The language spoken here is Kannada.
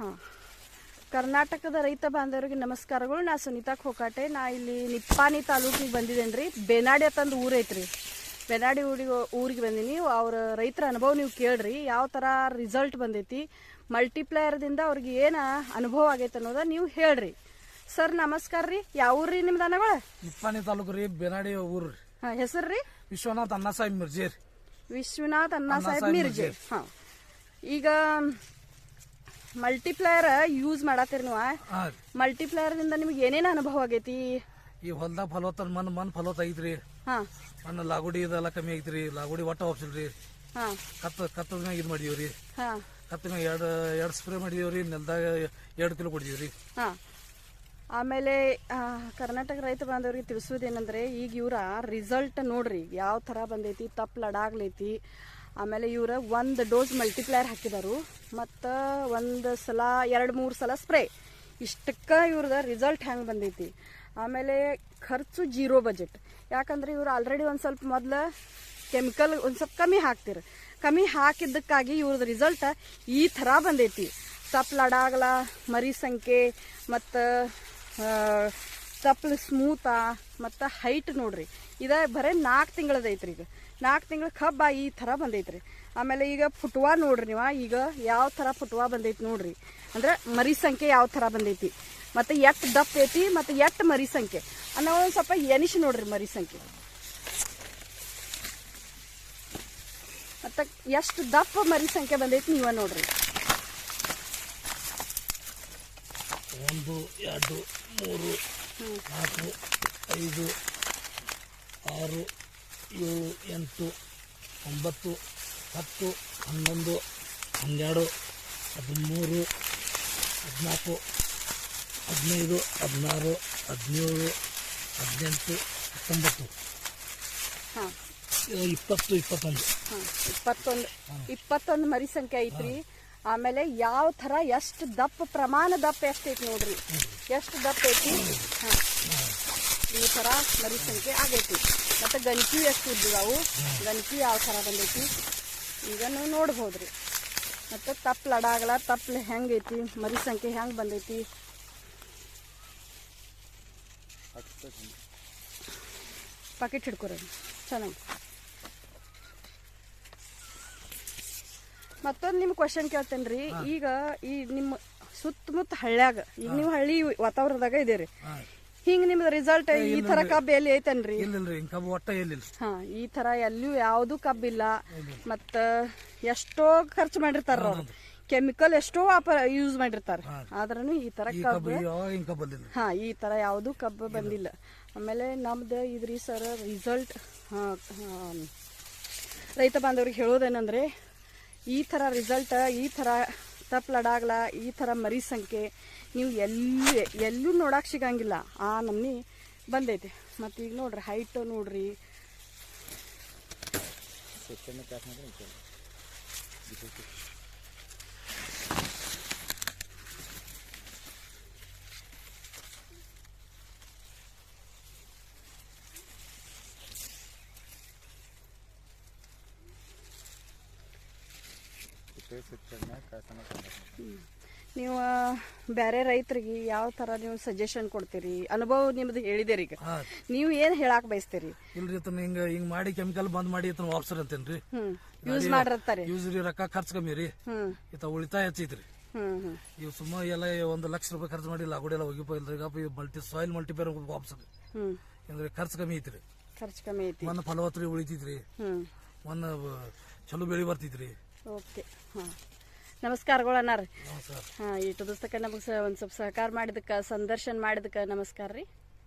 ಹಾಂ. ಕರ್ನಾಟಕದ ರೈತ ಬಾಂಧವರಿಗೆ ನಮಸ್ಕಾರಗಳು. ನಾ ಸುನೀತಾ ಖೋಕಾಟೆ ನಾ ಇಲ್ಲಿ ನಿಪ್ಪಾನಿ ತಾಲೂಕಿಗೆ ಬಂದಿದ್ದೇನೆ ರೀ ಬೆನಾಡಿ ಅಂತಂದು ಊರೈತ್ರಿ. ಬೆನಾಡಿ ಬೇನಾಡಿ ಊರಿಗೆ ಊರಿಗೆ ಬಂದೀನಿ. ಅವ್ರ ರೈತರ ಅನುಭವ ನೀವು ಕೇಳ್ರಿ. ಯಾವ ಥರ ರಿಸಲ್ಟ್ ಬಂದೈತಿ. ಮಲ್ಟಿಪ್ಲೈಯರ್ದಿಂದ ಅವ್ರಿಗೆ ಏನು ಅನುಭವ ಆಗೈತೆ ಅನ್ನೋದ ನೀವು ಹೇಳ್ರಿ. ಸರ್ ನಮಸ್ಕಾರ ರೀ. ಯಾವ ಊರ್ರಿ ರೀ ನಿಮ್ದು ಅನಗಳ ನಿಪ್ಪಾನಿ ತಾಲೂಕು ರೀ ಬೆನಾಡಿ ಊರು ರೀ. ಹಾಂ ಹೆಸರು ರೀ? ವಿಶ್ವನಾಥ್ ಅನ್ನ ಸಾಹೇಬ್ ಮಿರ್ಜಿ ರೀ. ವಿಶ್ವನಾಥ್ ಅಣ್ಣಾ ಸಾಹೇಬ್ ಮಿರ್ಜೇರ್ ಮಿರ್ಜೆ. ಹಾಂ. ಈಗ ಮಲ್ಟಿಪ್ಲೈಯರ್ ಯೂಸ್ ಮಾಡತ್ತೀರಿ ನೀವು ಮಲ್ಟಿಪ್ಲೈಯರ್ ಮಲ್ಟಿಪ್ಲೈಯರ್ದಿಂದ ನಿಮ್ಗೆ ಏನೇನು ಅನುಭವ ಆಗೈತಿ? ಈ ಹೊಲ್ದಾಗ ಫಲವತ್ತ ಮನ್ ಮನ್ ಫಲವತ್ತ ಐತ್ರಿ. ಹಾಂ. ಮಣ್ಣು ಲಾಗುಡಿ ಇದೆಲ್ಲ ಕಮ್ಮಿ ಐತ್ರಿ. ಲಾಗುಡಿ ಒಟ್ಟ ಹೋಗ್ಸಿಲ್ರಿ ಹಾಂ. ಕತ್ತ ಕತ್ತದ ಮ್ಯಾಗ ಇದು ಮಾಡಿದೀವಿ ರೀ ಹಾಂ. ಕತ್ತ ಮ್ಯಾಗ ಎರಡು ಎರಡು ಸ್ಪ್ರೇ ಮಾಡಿದೀವಿ ರೀ ನೆಲದಾಗ ಎರಡು ಕಿಲೋ ಕೊಡಿದೀವ್ರಿ. ಆಮೇಲೆ ಕರ್ನಾಟಕ ರೈತ ಬಾಂಧವರಿಗೆ ತಿಳಿಸೋದೇನೆಂದ್ರೆ ಈಗ ಇವರ ರಿಸಲ್ಟ್ ನೋಡ್ರಿ ಯಾವ ಥರ ಬಂದೈತಿ ತಪ್ಪು ಲಡಾಗ್ಲೈತಿ ಆಮೇಲೆ ಇವ್ರ ಒಂದು ಡೋಸ್ ಮಲ್ಟಿಪ್ಲೈಯರ್ ಹಾಕಿದಾರು. ಮತ್ತು ಒಂದು ಸಲ, ಎರಡು ಮೂರು ಸಲ ಸ್ಪ್ರೇ. ಇಷ್ಟಕ್ಕೆ ಇವ್ರದ ರಿಸಲ್ಟ್ ಹೆಂಗೆ ಬಂದೈತಿ? ಆಮೇಲೆ ಖರ್ಚು ಜೀರೋ ಬಜೆಟ್. ಯಾಕಂದ್ರೆ ಇವ್ರು ಆಲ್ರೆಡಿ ಒಂದು ಸ್ವಲ್ಪ ಮೊದಲು ಕೆಮಿಕಲ್ ಒಂದು ಸ್ವಲ್ಪ ಕಮ್ಮಿ ಹಾಕ್ತಿರು. ಕಮ್ಮಿ ಹಾಕಿದ್ದಕ್ಕಾಗಿ ಇವ್ರದ್ದು ರಿಸಲ್ಟ್ ಈ ಥರ ಬಂದೈತಿ. ತಪ್ಪಲಾಡಾಗಲ ಮರಿ ಸಂಖ್ಯೆ, ಮತ್ತು ತಪ್ಪಲು ಸ್ಮೂತ ಮತ್ತು ಹೈಟ್ ನೋಡ್ರಿ. ಇದ ಬರೇ ನಾಲ್ಕು ತಿಂಗಳದೈತ್ರಿ ಈಗ ನಾಲ್ಕು ತಿಂಗಳ ಕಬ್ಬ ಈ ಥರ ಬಂದೈತ್ರಿ. ಆಮೇಲೆ ಈಗ ಫುಟ್ವಾ ನೋಡ್ರಿ ನೀವು, ಈಗ ಯಾವ ಥರ ಫುಟ್ವಾ ಬಂದೈತಿ ನೋಡ್ರಿ. ಅಂದ್ರೆ ಮರಿ ಸಂಖ್ಯೆ ಯಾವ ಥರ ಬಂದೈತಿ. ಮತ್ತು ಎಷ್ಟು ದಪ್ಪ ಐತಿ, ಮತ್ತು ಎಷ್ಟು ಮರಿ ಸಂಖ್ಯೆ. ಅನ್ನೋ ಒಂದು ಸ್ವಲ್ಪ ಎನಿಶ್ ನೋಡ್ರಿ ಮರಿ ಸಂಖ್ಯೆ. ಮತ್ತು ಎಷ್ಟು ದಪ್ಪ ಮರಿ ಸಂಖ್ಯೆ ಬಂದೈತಿ ನೀವ ನೋಡ್ರಿ. ಒಂದು, ಎರಡು, ಮೂರು ನಾಲ್ಕು ಐದು ಆರು ಏಳು ಎಂಟು ಒಂಬತ್ತು ಹತ್ತು ಹನ್ನೊಂದು ಹನ್ನೆರಡು ಹದಿಮೂರು ಹದಿನಾಲ್ಕು ಹದಿನೈದು ಹದಿನಾರು ಹದಿನೇಳು ಹದಿನೆಂಟು ಹತ್ತೊಂಬತ್ತು ಇಪ್ಪತ್ತು ಇಪ್ಪತ್ತೊಂದು ಇಪ್ಪತ್ತೊಂದು ಇಪ್ಪತ್ತೊಂದು ಮರಿ ಸಂಖ್ಯೆ ಐತ್ರಿ ಆಮೇಲೆ ಯಾವ ಥರ ಎಷ್ಟು ದಪ್ಪ ಪ್ರಮಾಣ ದಪ್ಪ ಎಷ್ಟು ಐತಿ ನೋಡ್ರಿ. ಎಷ್ಟು ದಪ್ಪ ಐತಿ? ಹಾಂ. ಈ ಥರ ಮರಿ ಸಂಖ್ಯೆ ಆಗೈತಿ. ಮತ್ತು ಗಂಜಿ ಎಷ್ಟು ಇದ್ದಾವು ಗಂಜಿ ಯಾವ ಥರ ಬಂದೈತಿ? ಈಗ ನೀವು ನೋಡ್ಬೋದ್ರಿ. ಮತ್ತು ತಪ್ಪು ಲಡಾಗಲ ತಪ್ಪಲು ಹೆಂಗೈತಿ? ಮರಿ ಸಂಖ್ಯೆ ಹೆಂಗೆ ಬಂದೈತಿ? ಪಾಕೆಟ್ ಹಿಡ್ಕೊರಿ. ಚೆನ್ನಾಗಿ. ಮತ್ತೊಂದು ನಿಮ್ ಕ್ವಶನ್ ಕೇಳ್ತೇನ್ರಿ. ಈಗ ಈ ನಿಮ್ಮ ಸುತ್ತಮುತ್ತ ಹಳ್ಳ್ಯಾಗ ಈಗ ನೀವು ಹಳ್ಳಿ ವಾತಾವರಣದಾಗ ಇದೇರಿ ಹಿಂಗ ನಿಮ್ದು ರಿಸಲ್ಟ್ ಈ ತರ ಕಬ್ಬು ಎಲ್ಲಿ ಐತೇನ್ರಿ? ಇಲ್ಲಿಲ್ರಿ ಹಿಂಗೆ ಕಬ್ಬು ಒಟ್ಟ ಎಲ್ಲಿಲ್ಲ. ಹಾ ಈ ತರ ಎಲ್ಲೂ ಯಾವ್ದು ಕಬ್ಬಿಲ್ಲ. ಮತ್ತ ಎಷ್ಟೋ ಖರ್ಚು ಮಾಡಿರ್ತಾರ ಅವ್ರು. ಕೆಮಿಕಲ್ ಎಷ್ಟೋ ಯೂಸ್ ಮಾಡಿರ್ತಾರ. ಆದ್ರೂ ಈ ತರ ಕಬ್ಬು ಹಾ ಈ ತರ ಯಾವ್ದು ಕಬ್ಬು ಬಂದಿಲ್ಲ. ಆಮೇಲೆ ನಮ್ದ ಇದ್ರಿ ಸರ್ ರಿಸಲ್ಟ್ ರೈತ ಬಾಂಧವ್ರಿಗೆ ಹೇಳೋದೇನಂದ್ರೆ ಈ ಥರ ರಿಸಲ್ಟ್ ಈ ಥರ ತಪ್ಪಲಡಾಗ್ಲ ಈ ಥರ ಮರಿ ಸಂಖ್ಯೆ, ನೀವು ಎಲ್ಲಿ, ಎಲ್ಲೂ ನೋಡಕ್ಕೆ ಸಿಗಂಗಿಲ್ಲ. ಆ ನಮ್ನಿ ಬಂದೈತೆ. ಮತ್ತು ಈಗ ನೋಡ್ರಿ ಹೈಟ್ ನೋಡ್ರಿ. ನೀವು ಬೇರೆ ರೈತರಿಗೆ ಯಾವ ತರ ನೀವು ಸಜೆಷನ್ ಕೊಡ್ತೀರಿ? ಅನುಭವ ನಿಮ್ದು ಹೇಳಿದಿರಿ ಈಗ. ನೀವು ಏನು ಹೇಳಕ್ ಬಯಸ್ತೀರಿ? ಇಲ್ರಿ ಹಿಂಗ ಹಿಂಗ ಹಿಂಗ್ ಮಾಡಿ ಕೆಮಿಕಲ್ ಬಂದ್ ಮಾಡಿ ಇತನ ವಾಪಸ್ರಿ ಅಂತೇನ್ರಿ. ಯೂಸ್ ಮಾಡಿರ್ತಾರೆ. ಯೂಸ್ ರೀ ರೊಕ್ಕ ಖರ್ಚು ಕಮ್ಮಿ ರೀ. ಈತ ಉಳಿತಾಯ ಹೆಚ್ಚೈತ್ರಿ. ಇವ್ ಸುಮ್ಮ ಎಲ್ಲ ಒಂದ್ ಲಕ್ಷ ರೂಪಾಯಿ ಖರ್ಚು ಮಾಡಿ ಲಾಗೋಡಿ ಎಲ್ಲ ಹೋಗಿಪ್ಪ ಇಲ್ರಿ ಈಗ ಮಲ್ಟಿ ಸಾಯಿಲ್ ಮಲ್ಟಿಪೇರ್ ವಾಪಸ್ ಅಂದ್ರೆ ಖರ್ಚು ಕಮ್ಮಿ ಐತ್ರಿ. ಖರ್ಚು ಕಮ್ಮಿ ಐತಿ. ಒಂದ್ ಫಲವತ್ತರಿ ಉಳಿತೈತ್ರಿ. ಒಂದ್ ಚಲೋ ಬೆಳಿ ಬರ್ತೈತ್ರಿ. ಓಕೆ ಹಾಂ. ನಮಸ್ಕಾರಗಳು ಅನ್ನಾರ ಹಾಂ ಈ ಟುದಸ್ತಕ್ಕ ನಮಗೆ ಒಂದು ಸ್ವಲ್ಪ ಸಹಕಾರ ಮಾಡಿದಕ್ಕೆ ಸಂದರ್ಶನ ಮಾಡಿದಕ್ಕೆ ನಮಸ್ಕಾರ ರೀ